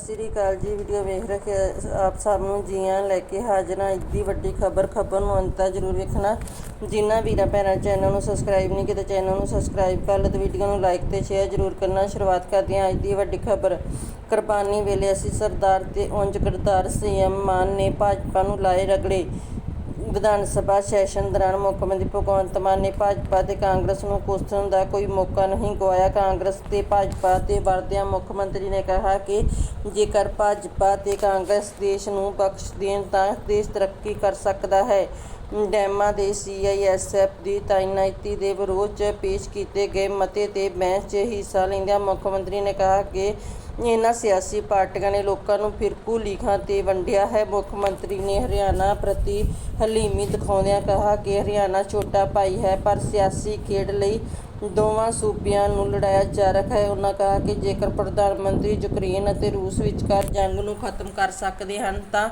ਸ੍ਰੀ ਅਕਾਲ ਜੀ ਵੀਡੀਓ ਵੇਖ ਰਹੇ ਆਪ ਸਭ ਨੂੰ ਜੀਆਂ ਲੈ ਕੇ ਹਾਜ਼ਰ ਹਾਂ। ਇੱਡੀ ਵੱਡੀ ਖਬਰ ਖਬਰ ਨੂੰ ਅੰਤ ਤੱਕ ਜ਼ਰੂਰ ਵੇਖਣਾ। ਜਿਨ੍ਹਾਂ ਵੀਰਾਂ ਭੈਣਾਂ ਚੈਨਲ ਨੂੰ ਸਬਸਕ੍ਰਾਈਬ ਨਹੀਂ ਕੀਤਾ, ਚੈਨਲ ਨੂੰ ਸਬਸਕ੍ਰਾਈਬ ਕਰ ਲਓ ਤੇ ਵੀਡੀਓ ਨੂੰ ਲਾਈਕ ਤੇ ਸ਼ੇਅਰ ਜ਼ਰੂਰ ਕਰਨਾ। ਸ਼ੁਰੂਆਤ ਕਰਦੇ ਹਾਂ ਅੱਜ ਦੀ ਵੱਡੀ ਖਬਰ। ਕੁਰਬਾਨੀ ਵੇਲੇ ਅਸੀਂ ਸਰਦਾਰ ਤੇ ਉਂਝ ਕਰਤਾਰ ਸੀਐਮ ਮਾਨ ਨੇ ਭਾਜਪਾ ਨੂੰ ਲਾਏ ਰਗੜੇ। ਵਿਧਾਨ ਸਭਾ ਸੈਸ਼ਨ ਦੌਰਾਨ ਮੁੱਖ ਮੰਤਰੀ ਭਗਵੰਤ ਮਾਨ ਨੇ ਭਾਜਪਾ ਤੇ ਕਾਂਗਰਸ ਨੂੰ ਕੁਸਣ ਦਾ ਕੋਈ ਮੌਕਾ ਨਹੀਂ ਗਵਾਇਆ ਕਾਂਗਰਸ ਤੇ ਭਾਜਪਾ ਤੇ ਵਰਦਿਆਂ ਮੁੱਖ ਮੰਤਰੀ ਨੇ ਕਿਹਾ ਕਿ ਜੇਕਰ ਭਾਜਪਾ ਤੇ ਕਾਂਗਰਸ ਦੇਸ਼ ਨੂੰ ਬਖਸ਼ ਦੇਣ ਤਾਂ ਦੇਸ਼ ਤਰੱਕੀ ਕਰ ਸਕਦਾ ਹੈ। ਡੈਮਾਂ ਦੇ ਸੀਆਈਐਸਐਫ ਦੀ ਤਾਇਨਾਤੀ ਦੇ ਵਿਰੋਧ 'ਚ ਪੇਸ਼ ਕੀਤੇ ਗਏ ਮਤੇ ਤੇ ਬਹਿਸ 'ਚ ਹਿੱਸਾ ਲੈਂਦਿਆਂ ਮੁੱਖ ਮੰਤਰੀ ਨੇ ਕਿਹਾ ਕਿ ਇਹਨਾਂ ਸਿਆਸੀ ਪਾਰਟੀਆਂ ਨੇ ਲੋਕਾਂ ਨੂੰ ਫਿਰਕੂ ਲੀਖਾਂ ਤੇ ਵੰਡਿਆ ਹੈ। ਮੁੱਖ ਮੰਤਰੀ ਨੇ ਹਰਿਆਣਾ ਪ੍ਰਤੀ ਹਲੀਮੀ ਦਿਖਾਉਂਦਿਆਂ ਕਿਹਾ ਕਿ ਹਰਿਆਣਾ ਛੋਟਾ ਭਾਈ ਹੈ, ਪਰ ਸਿਆਸੀ ਖੇਡ ਲਈ ਦੋਵਾਂ ਸੂਬਿਆਂ ਨੂੰ ਲੜਾਇਆ ਜਾ ਰਿਹਾ ਹੈ। ਉਹਨਾਂ ਕਿਹਾ ਕਿ ਜੇਕਰ ਪ੍ਰਧਾਨ ਮੰਤਰੀ ਯੂਕਰੇਨ ਅਤੇ ਰੂਸ ਵਿਚਕਾਰ ਜੰਗ ਨੂੰ ਖਤਮ ਕਰ ਸਕਦੇ ਹਨ, ਤਾਂ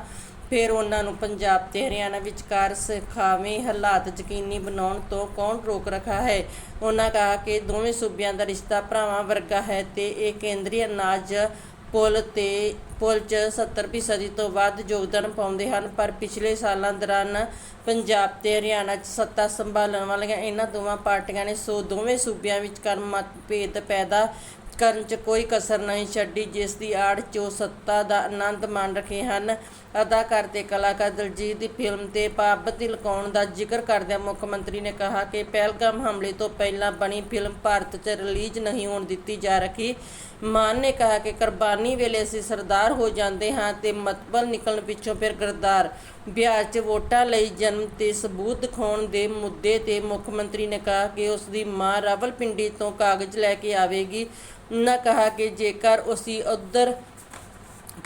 ਫਿਰ ਉਹਨਾਂ ਨੂੰ ਪੰਜਾਬ ਤੇ ਹਰਿਆਣਾ ਵਿਚਕਾਰ ਸਖਾਵੇਂ ਹਾਲਾਤ ਯਕੀਨੀ ਬਣਾਉਣ ਤੋਂ ਕੌਣ ਰੋਕ ਰੱਖਾ ਹੈ? ਉਹਨਾਂ ਕਹਾ ਕਿ ਦੋਵੇਂ ਸੂਬਿਆਂ ਦਾ ਰਿਸ਼ਤਾ ਭਰਾਵਾਂ ਵਰਗਾ ਹੈ ਤੇ ਇਹ ਕੇਂਦਰੀ ਅਨਾਜ ਪੁਲ ਤੇ ਪੁਲ 'ਚ 70% ਤੋਂ ਵੱਧ ਯੋਗਦਾਨ ਪਾਉਂਦੇ ਹਨ, ਪਰ ਪਿਛਲੇ ਸਾਲਾਂ ਦੌਰਾਨ ਪੰਜਾਬ ਤੇ ਹਰਿਆਣਾ 'ਚ ਸੱਤਾ ਸੰਭਾਲਣ ਵਾਲੀਆਂ ਇਹਨਾਂ ਦੋਵਾਂ ਪਾਰਟੀਆਂ ਨੇ ਸੋ ਦੋਵੇਂ ਸੂਬਿਆਂ ਵਿਚਕਾਰ ਮਤਭੇਦ ਪੈਦਾ ਕਰਨ 'ਚ ਕੋਈ ਕਸਰ ਨਹੀਂ, ਛੱਡੀ ਜਿਸ ਦੀ ਆੜ 'ਚ ਉਹ ਸੱਤਾ ਦਾ ਆਨੰਦ ਮਾਣ ਰਹੇ ਹਨ। ਅਦਾਕਾਰ ਤੇ ਕਲਾਕਾਰ ਦਲਜੀਤ ਦੀ ਫਿਲਮ ਤੇ ਪਾਬੰਦੀ ਲਗਾਉਣ ਦਾ ਜ਼ਿਕਰ ਕਰਦਿਆਂ ਮੁੱਖ ਮੰਤਰੀ ਨੇ ਕਿਹਾ ਕਿ ਪਹਿਲਗਾਮ ਹਮਲੇ ਤੋਂ ਪਹਿਲਾਂ ਬਣੀ ਫਿਲਮ ਭਾਰਤ 'ਚ ਰਿਲੀਜ਼ ਨਹੀਂ ਹੋਣ ਦਿੱਤੀ ਜਾ ਰਹੀ। ਮਾਨ ਨੇ ਕਿਹਾ ਕਿ ਕੁਰਬਾਨੀ ਵੇਲੇ ਅਸੀਂ ਸਰਦਾਰ ਹੋ ਜਾਂਦੇ ਹਾਂ ਤੇ ਮਤਬਲ ਨਿਕਲਣ ਪਿੱਛੋਂ ਫਿਰ ਗਰਦਾਰ। ਬਿਹਾਰ 'ਚ ਵੋਟਾਂ ਲਈ ਜਨਮ ਤੇ ਸਬੂਤ ਦਿਖਾਉਣ ਦੇ ਮੁੱਦੇ ਤੇ ਮੁੱਖ ਮੰਤਰੀ ਨੇ ਕਿਹਾ ਕਿ ਉਸ ਦੀ ਮਾਂ ਰਾਵਲਪਿੰਡੀ ਤੋਂ ਕਾਗਜ਼ ਲੈ ਕੇ ਆਵੇਗੀ। ਉਹਨਾਂ ਕਿਹਾ ਕਿ ਜੇਕਰ ਅਸੀਂ ਉੱਧਰ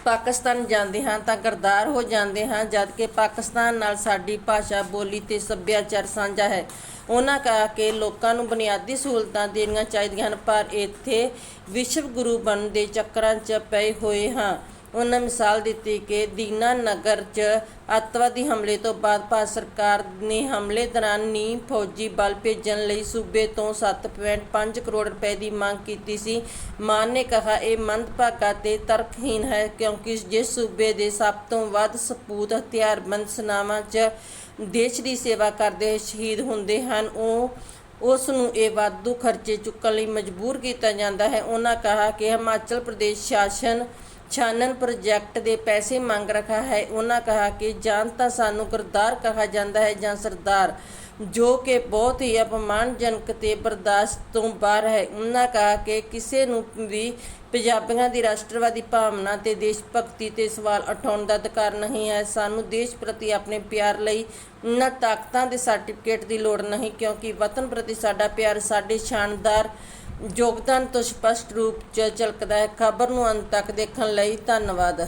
ਪਾਕਿਸਤਾਨ ਜਾਂਦੇ ਹਾਂ ਤਾਂ ਗਰਦਾਰ ਹੋ ਜਾਂਦੇ ਹਾਂ, ਜਦ ਕਿ ਪਾਕਿਸਤਾਨ ਨਾਲ ਸਾਡੀ ਭਾਸ਼ਾ, ਬੋਲੀ ਤੇ ਸੱਭਿਆਚਾਰ ਸਾਂਝਾ ਹੈ। ਉਹਨਾਂ ਕਹਾ ਕਿ ਲੋਕਾਂ ਨੂੰ ਬੁਨਿਆਦੀ ਸਹੂਲਤਾਂ ਦੇਣੀਆਂ ਚਾਹੀਦੀਆਂ ਹਨ, ਪਰ ਇੱਥੇ ਵਿਸ਼ਵ ਗੁਰੂ ਬਣਨ ਦੇ ਚੱਕਰਾਂ 'ਚ ਪਏ ਹੋਏ ਹਾਂ। ਉਹਨਾਂ ਮਿਸਾਲ ਦਿੱਤੀ ਕਿ ਦੀਨਾ ਨਗਰ 'ਚ ਅੱਤਵਾਦੀ ਹਮਲੇ ਤੋਂ ਬਾਅਦ ਭਾਰਤ ਸਰਕਾਰ ਨੇ ਹਮਲੇ ਦੌਰਾਨ ਨੀ ਫੌਜੀ ਬਲ ਭੇਜਣ ਲਈ ਸੂਬੇ ਤੋਂ 7.5 ਕਰੋੜ ਰੁਪਏ ਦੀ ਮੰਗ ਕੀਤੀ ਸੀ। ਮਾਨ ਨੇ ਕਿਹਾ, ਇਹ ਮੰਦਭਾਗਾ ਤੇ ਤਰਕਹੀਨ ਹੈ ਕਿਉਂਕਿ ਜਿਸ ਸੂਬੇ ਦੇ ਸਭ ਤੋਂ ਵੱਧ ਸਪੂਤ ਹਥਿਆਰਬੰਦ ਸਨਾਵਾਂ 'ਚ ਦੇਸ਼ ਦੀ ਸੇਵਾ ਕਰਦੇ ਸ਼ਹੀਦ ਹੁੰਦੇ ਹਨ, ਉਹ ਉਸ ਨੂੰ ਇਹ ਵਾਧੂ ਖਰਚੇ ਚੁੱਕਣ ਲਈ ਮਜਬੂਰ ਕੀਤਾ ਜਾਂਦਾ ਹੈ। ਉਹਨਾਂ ਕਹਾ ਕਿ ਹਿਮਾਚਲ ਪ੍ਰਦੇਸ਼ ਸ਼ਾਸਨ ਛਾਨਣ ਪ੍ਰੋਜੈਕਟ ਦੇ ਪੈਸੇ ਮੰਗ ਰਖਾ ਹੈ। ਉਹਨਾਂ ਕਹਾ ਕਿ ਜਾਂ ਤਾਂ ਸਾਨੂੰ ਗਰਦਾਰ ਕਹਾ ਜਾਂਦਾ ਹੈ ਜਾਂ ਸਰਦਾਰ, ਜੋ ਕਿ ਬਹੁਤ ਹੀ ਅਪਮਾਨਜਨਕ ਤੇ ਬਰਦਾਸ਼ਤ ਤੋਂ ਬਾਹਰ ਹੈ। ਉਹਨਾਂ ਕਹਾ ਕਿ ਕਿਸੇ ਨੂੰ ਵੀ ਪੰਜਾਬੀਆਂ ਦੀ ਰਾਸ਼ਟਰਵਾਦੀ ਭਾਵਨਾ ਤੇ ਦੇਸ਼ ਭਗਤੀ ਤੇ ਸਵਾਲ ਉਠਾਉਣ ਦਾ ਅਧਿਕਾਰ ਨਹੀਂ ਹੈ। ਸਾਨੂੰ ਦੇਸ਼ ਪ੍ਰਤੀ ਆਪਣੇ ਪਿਆਰ ਲਈ ਉਹਨਾਂ ਤਾਕਤਾਂ ਦੇ ਸਰਟੀਫਿਕੇਟ ਦੀ ਲੋੜ ਨਹੀਂ, ਕਿਉਂਕਿ ਵਤਨ ਪ੍ਰਤੀ ਸਾਡਾ ਪਿਆਰ ਸਾਡੇ ਸ਼ਾਨਦਾਰ ਯੋਗਦਾਨ ਤੋਂ ਸਪਸ਼ਟ ਰੂਪ 'ਚ ਝਲਕਦਾ ਹੈ। ਖਬਰ ਨੂੰ ਅੰਤ ਤੱਕ ਦੇਖਣ ਲਈ ਧੰਨਵਾਦ।